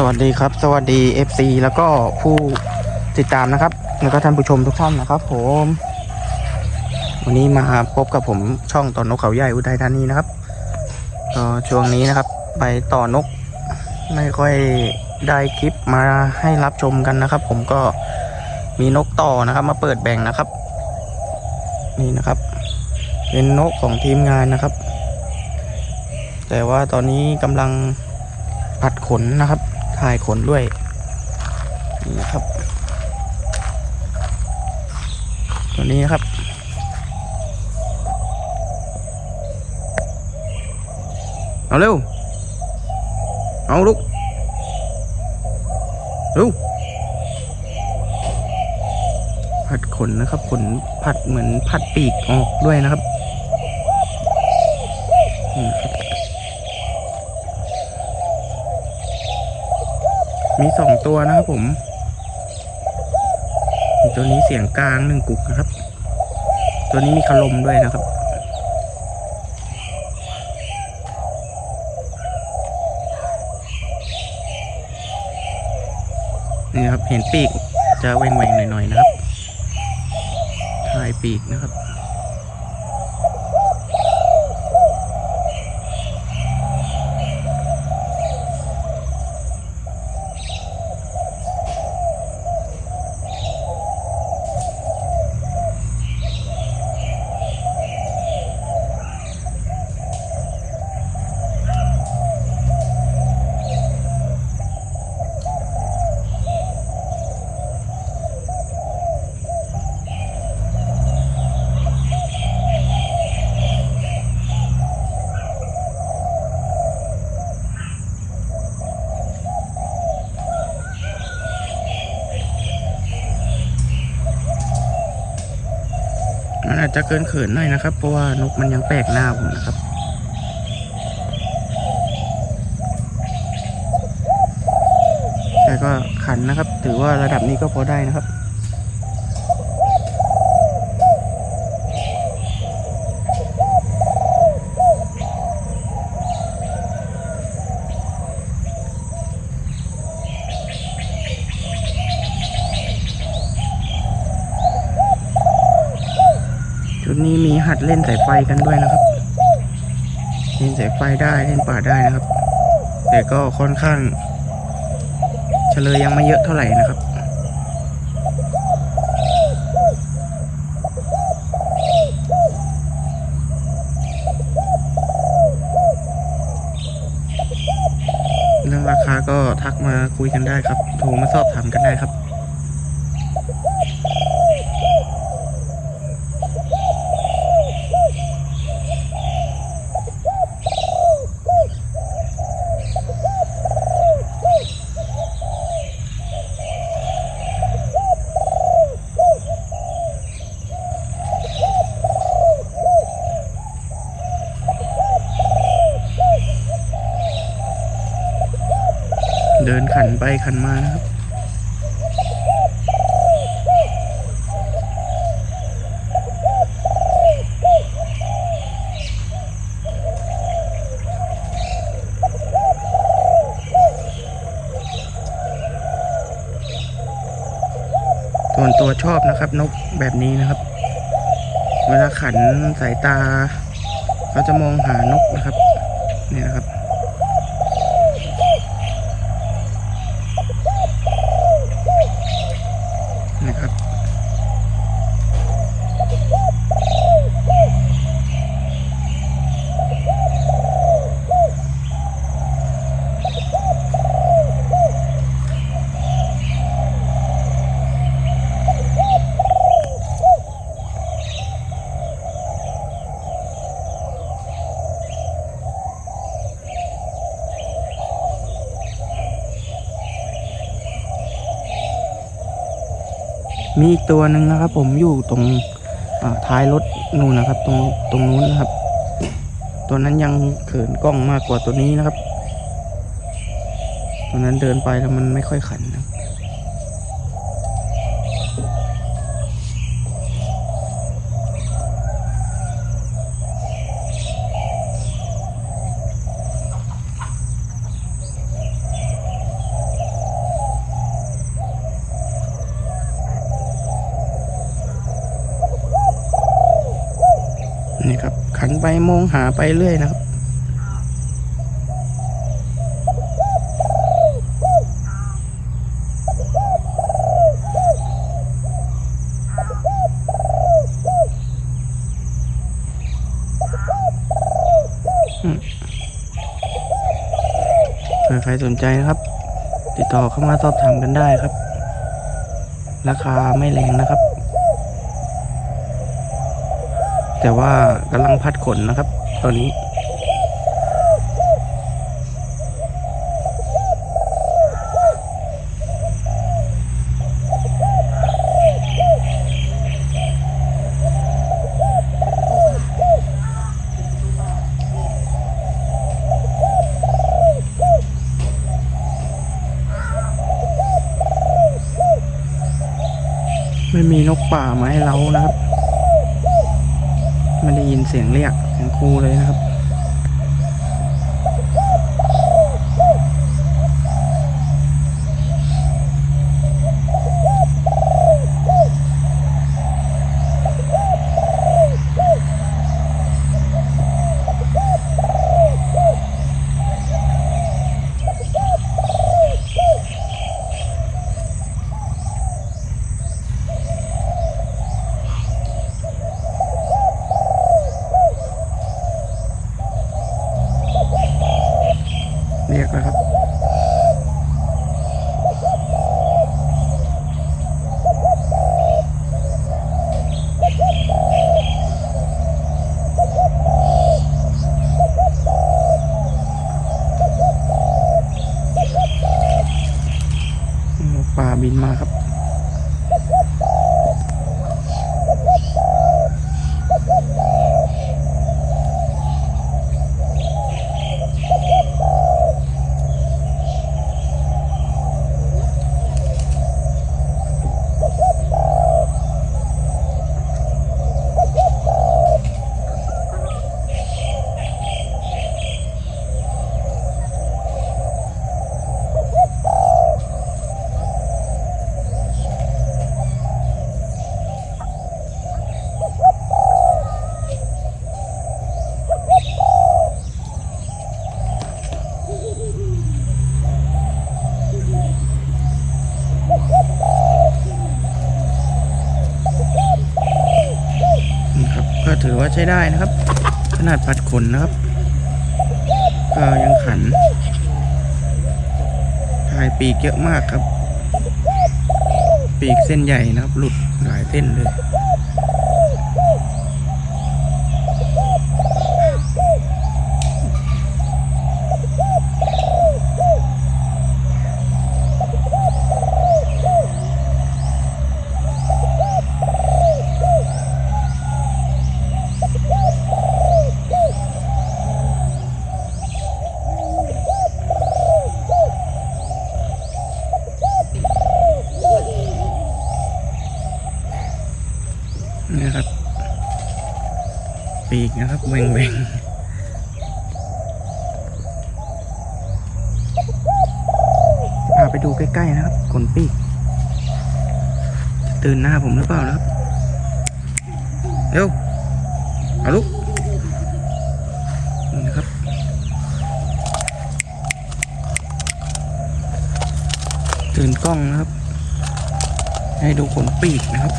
สวัสดีครับ สวัสดี FC แล้วก็ผู้ติดตามนะครับ แล้วก็ท่านผู้ชมทุกท่านนะครับ ผม วันนี้มาพบกับผมช่องต่อนกเขาใหญ่อุทัยธานีนะครับก็ช่วงนี้นะครับ ไปต่อนก ไม่ค่อยได้คลิปมาให้รับชมกันนะครับ ผมก็มีนกต่อนะครับ มาเปิดแบ่งนะครับ นี่นะครับ เป็นนกของทีมงานนะครับ แต่ว่าตอนนี้กำลังผัดขนนะครับ ถ่ายขนด้วยนี่นะครับ ตัวนี้นะครับ เอาเร็ว เอาลูกเร็วผัดขนนะครับ ขนผัดเหมือนผัดปีกออกด้วยนะครับนี่นะครับ มีสองตัวนะครับผม ตัวนี้เสียงกลางหนึ่งกุกนะครับ ตัวนี้มีคารมด้วยนะครับ นี่ครับเห็นปีกจะแหว่งๆหน่อยๆนะครับ ถ่ายปีกนะครับ จะเกินเขินหน่อยนะครับ เพราะว่านกมันยังแปลกหน้าผมนะครับแต่ก็ขันนะครับ ถือว่าระดับนี้ก็พอได้นะครับ ชุด เล่นสายไฟกันด้วยนะครับ เล่นสายไฟได้เล่นป่าได้นะครับ แต่ก็ค่อนข้างเฉลยยังไม่เยอะเท่าไหร่นะครับเรื่องราคาก็ทักมาคุยกันได้ครับ โทรมาสอบถามกันได้ครับ เดินขันไปขันมานะครับ ส่วนตัวชอบนะครับนกแบบนี้นะครับ เวลาขันสายตา เขาจะมองหานกนะครับ เนี่ยนะครับ มีอีกตัวหนึ่งนะครับ ผมอยู่ตรงท้ายรถนู่นนะครับ ตรงตรงนู้นนะครับ ตัวนั้นยังเขินกล้องมากกว่าตัวนี้นะครับ ตัวนั้นเดินไปแล้วมันไม่ค่อยขันนะ นไป มองหาไปเรื่อยนะครับใครสนใจนะครับ ติดต่อเข้ามาสอบถามกันได้ครับ ราคาไม่แรงนะครับ แต่ว่ากำลังพัดขนนะครับ ตอนนี้ไม่มีนกป่ามาให้เรานะครับ ไม่ได้ยินเสียงเรียกเสียงครูเลยนะครับ ถือว่าใช้ได้นะครับ ขนาดปัดขนนะครับ ก็ยังขันถ่ายปีกเยอะมากครับ ปีกเส้นใหญ่นะครับ หลุดหลายเส้นเลย นะครับแหวงแหวงพาไปดูใกล้ๆนะครับขนปีกตื่นหน้าผมหรือเปล่านะครับเร็วเอาลุกนี่นะครับตื่นกล้องนะครับ ให้ดูขนปีกนะครับ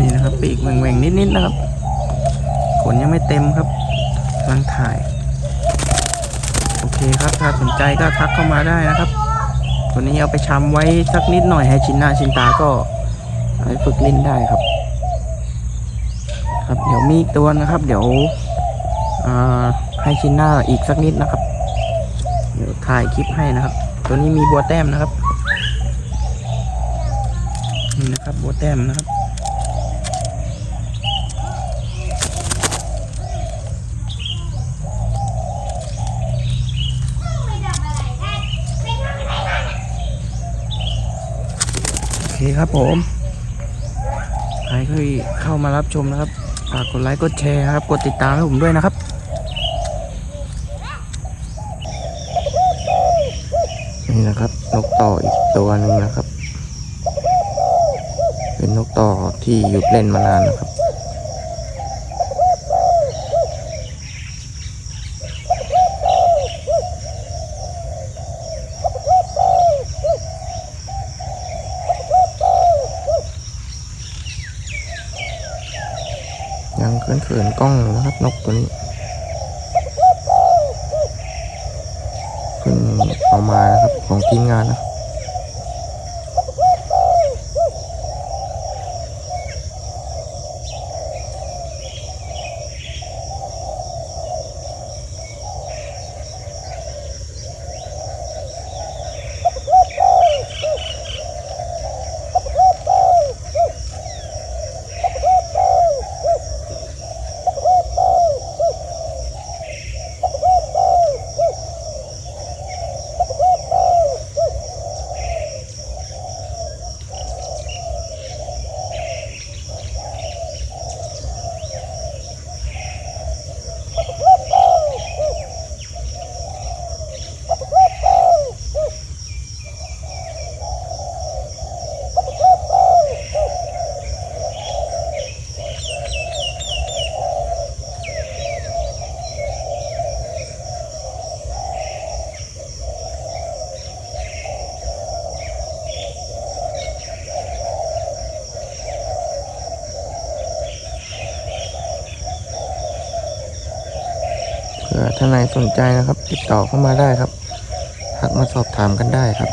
นี่นะครับปีกแหว่งๆนิดๆนะครับขนยังไม่เต็มครับกำลังถ่าย โอเคครับถ้าสนใจก็ทักเข้ามาได้นะครับตัวนี้เอาไปชำไว้สักนิดหน่อยให้ชินหน้าชินตาก็เอาไปฝึกเล่นได้ครับ ครับ เดี๋ยวมีอีกตัวนะครับ เดี๋ยวอ่าให้ชินหน้าอีกสักนิดนะครับ เดี๋ยวถ่ายคลิปให้นะครับ ตัวนี้มีบัวแต้มนะครับนี่นะครับบัวแต้มนะครับ โอเคครับผมใครเคยเข้ามารับชมนะครับฝากกดไลค์กดแชร์นะครับ กดติดตามให้ผมด้วยนะครับนี่นะครับนกต่ออีกตัวหนึ่งนะครับ เป็นนกต่อที่หยุดเล่นมานานนะครับ ยันเขินกล้องนะครับนกตัวนี้ขึ้นเอามานะครับของทีมงานนะ ท่านไหนสนใจนะครับ ติดต่อเข้ามาได้ครับทักมาสอบถามกันได้ครับ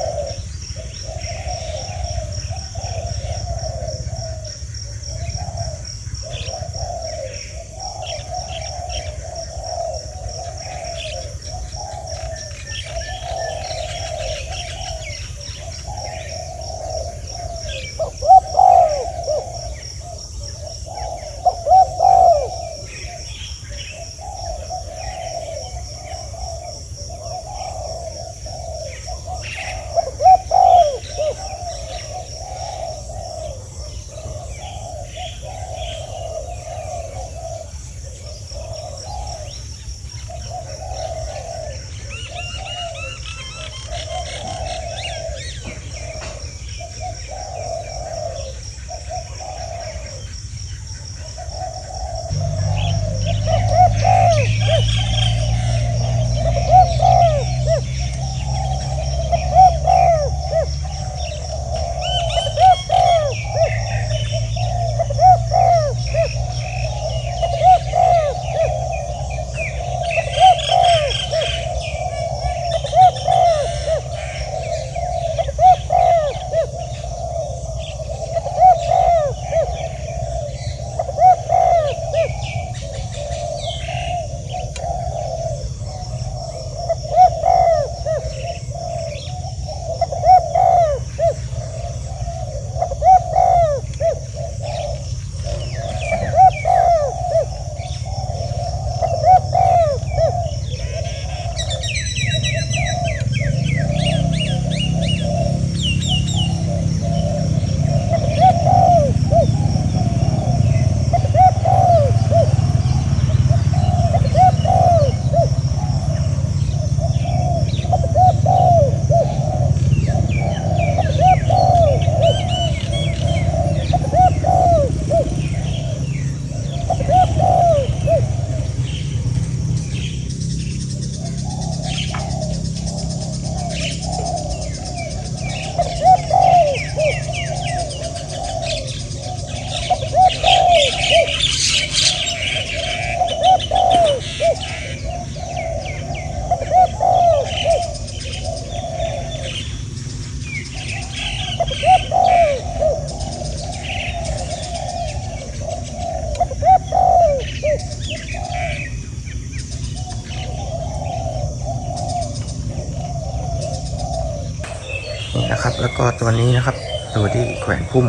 นี่นะครับ แล้วก็ตัวนี้นะครับ ตัวที่แขวนพุ่ม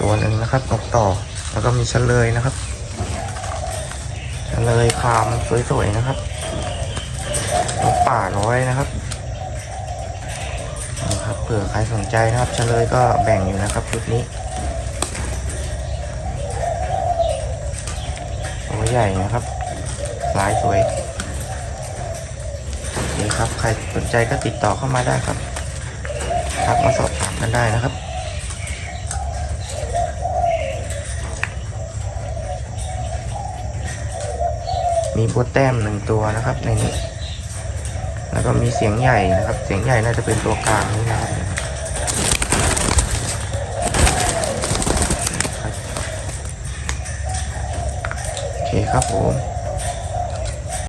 ตัวหนึ่งนะครับนกต่อ แล้วก็มีเฉลยนะครับเฉลยคามสวยๆนะครับนกป่าร้อยนะครับนี่ครับเผื่อใครสนใจนะครับเฉลยก็แบ่งอยู่นะครับชุดนี้ตัวใหญ่นะครับลายสวยนี่ครับ ใครสนใจก็ติดต่อเข้ามาได้ครับ ทักมาสอบถามกันได้นะครับมีบัวแต้มหนึ่งตัวนะครับในนี้ แล้วก็มีเสียงใหญ่นะครับ เสียงใหญ่น่าจะเป็นตัวกลางนี่นะครับโอเคครับผม